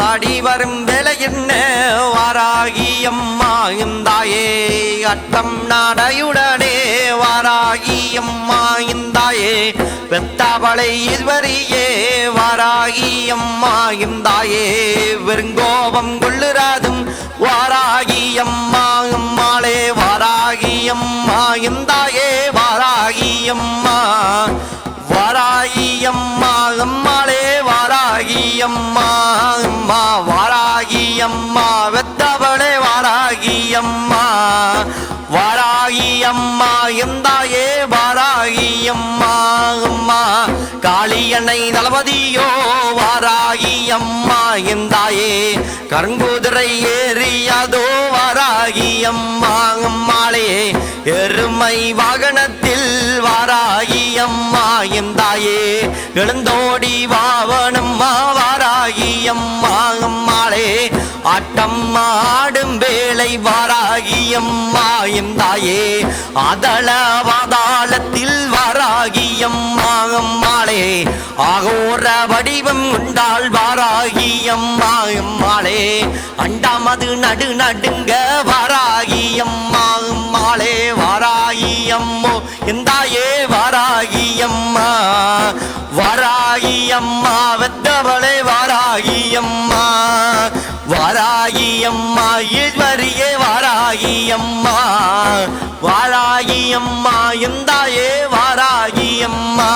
ஆடி வரும் வேலை என்ன? வாராகி அம்மா இந்தாயே அட்டம் நாடையுடனே. வாராகி அம்மா இந்தாயே பெத்தாவளை இதுவரையே வாராகி அம்மா இந்தாயே வெறுங்கோபம் கொள்ளுராதும். வாராகி அம்மா அம்மாளே வாராகி அம்மா இந்தாயே. வாராகி அம்மா வாரா வாராகியம்மா அம்மா வாராகியம்மா வெத்தவளே வாராகியம்மா. வாராகியம்மா எந்தாயே வாராகியம்மா அம்மா. காளியனை தளபதியோ வாராகியம்மா. எந்தாயே கருங்குதிரை ஏறியதோ வாராகியம்மா. அம்மாளே எருமை வா அம்மா எந்தாயே எழுந்தோடி வாவனம் வாராகி அம்மா அம்மாளே ஆட்டம் ஆடும் வேலை வாராகி அம்மா எந்தாயே அதள வாதாளத்தில் வாராகி அம்மா அம்மாளே ஆகோர வடிவம் உண்டாள் வாராகி அம்மா அம்மாளே அண்டாமது நடு நடுங்க வாராகி அம்மா வாராகியம்மா வெத்தவளை வாராகியம்மா. வாராகியம்மா ஈஸ்வரியே வாராகியம்மா. வாராகியம்மா வாராகி அம்மா எந்தாயே வாராகி அம்மா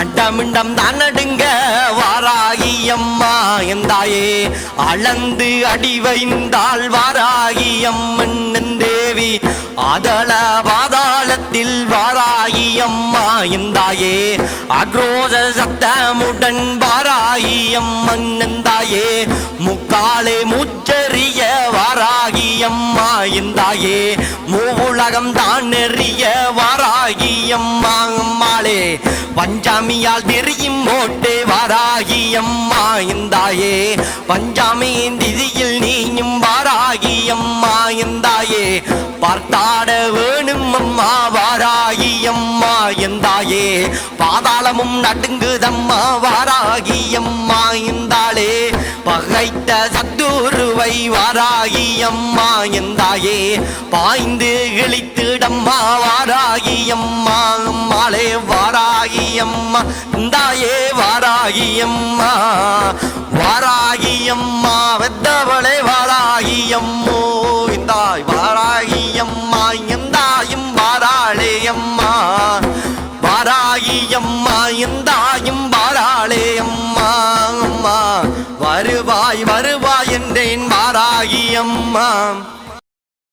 அண்டமிண்டம் தான் நடுங்க வாராகி அம்மா எந்தாயே? அளந்து அடி வைந்தாள் வாராகி அம்மன் தேவி அதள பாதாளத்தில் வாராகி அம்மா எந்தாயே? அக்ரோத சத்தமுடன் வாராகி அம்மன் எந்தாயே முக்காலே முச்சரிய வாராகி அம்மா எந்தாயே? மூவுலகம் தான் நெறிய வாராகி அம்மா அம்மாளே சாமியால் தெரியும் ஓட்டே வாராகி அம்மா இந்தாயே. பஞ்சாமியின் திதியில் நீயும் வாராகி அம்மா இந்தாயே. பார்த்தாட வேணும் அம்மா வாராகி அம்மா இந்தாயே. பாதாளமும் நடுங்குதம்மா வாராகி அம்மா இந்தாளே. பகைத்த சத்துருவை வாராகி அம்மா எந்தாயே? பாய்ந்து இழித்திடம்மா வாராகி அம்மா அம்மாளே வாராகி அம்மா இந்தாயே வாராகி அம்மா. வாராகி அம்மா வெத்தவளே வாராகி அம்மோ இந்தாய் வாராகி அம்மா எந்தாயும் வாராளே அம்மா. வருவாய் வருவாய் என்றேன் வாராகி அம்மா.